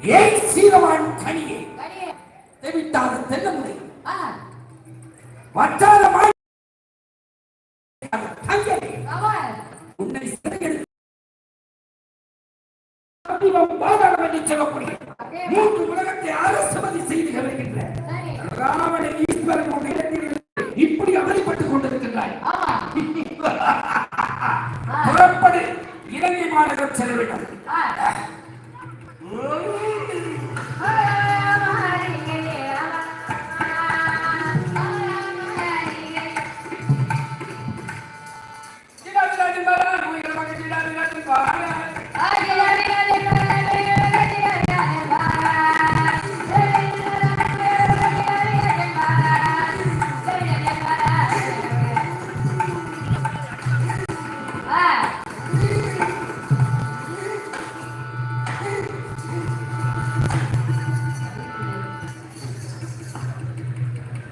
ஏய் சீரவான் கனியே. தெவிட்டாத தென்னமுறை வற்றாத மாய். உன்னை பாதாளம் என்று சொல்லக்கூடிய மூன்று உலகத்தை அரசுமதி செய்து வருகின்ற. ராவண ஈஸ்வரன் உன் இடத்தில் இப்படி அமளிப்பட்டுக் கொண்டிருக்கின்றாய். புறப்படு. இலங்கை மாநகரம் செல்ல வேண்டும்.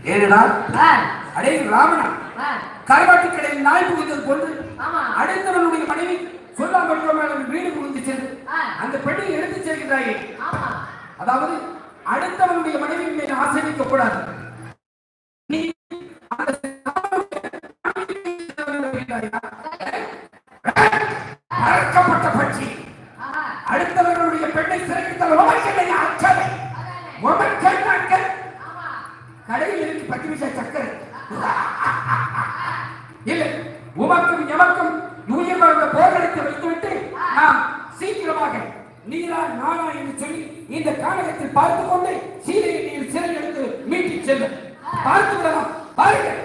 ஏனடா ஆ. அடே ராவணா கரவாட்டு கடையில் நாய் புகுந்தது போன்று ஆமா. அடுத்தவனுடைய மனைவி சொல்லாமல் வீடு புகுந்து சென்று. அந்த பெண்ணை எடுத்துச் செல்கின்றாயே ஆமா. அதாவது அடுத்தவனுடைய மனைவி மீது ஆசை வைக்கக்கூடாது நீ அந்த அறக்கப்பட்ட பட்சி. அடுத்தவர்களுடைய பெண்ணை சிறைக்கிட்டால் உமக்கென்னை அச்சவை அதானே உமக்கென்னாக்கள் ஆமா கடையில் இருக்கு பத்து நிமிஷ சக்கரை. இல்லை உமக்கும் எமக்கும் உயிர் வாழ்ந்த போர்க்களத்தை வைத்துவிட்டு நாம் சீக்கிரமாக நீரா நானா என்று சொல்லி இந்த காலகத்தில் பார்த்துக் கொண்டு சீதையை நீர் சிறை எடுத்து மீட்டிச் செல்லும். பார்த்து விடலாம் பாருங்கள்.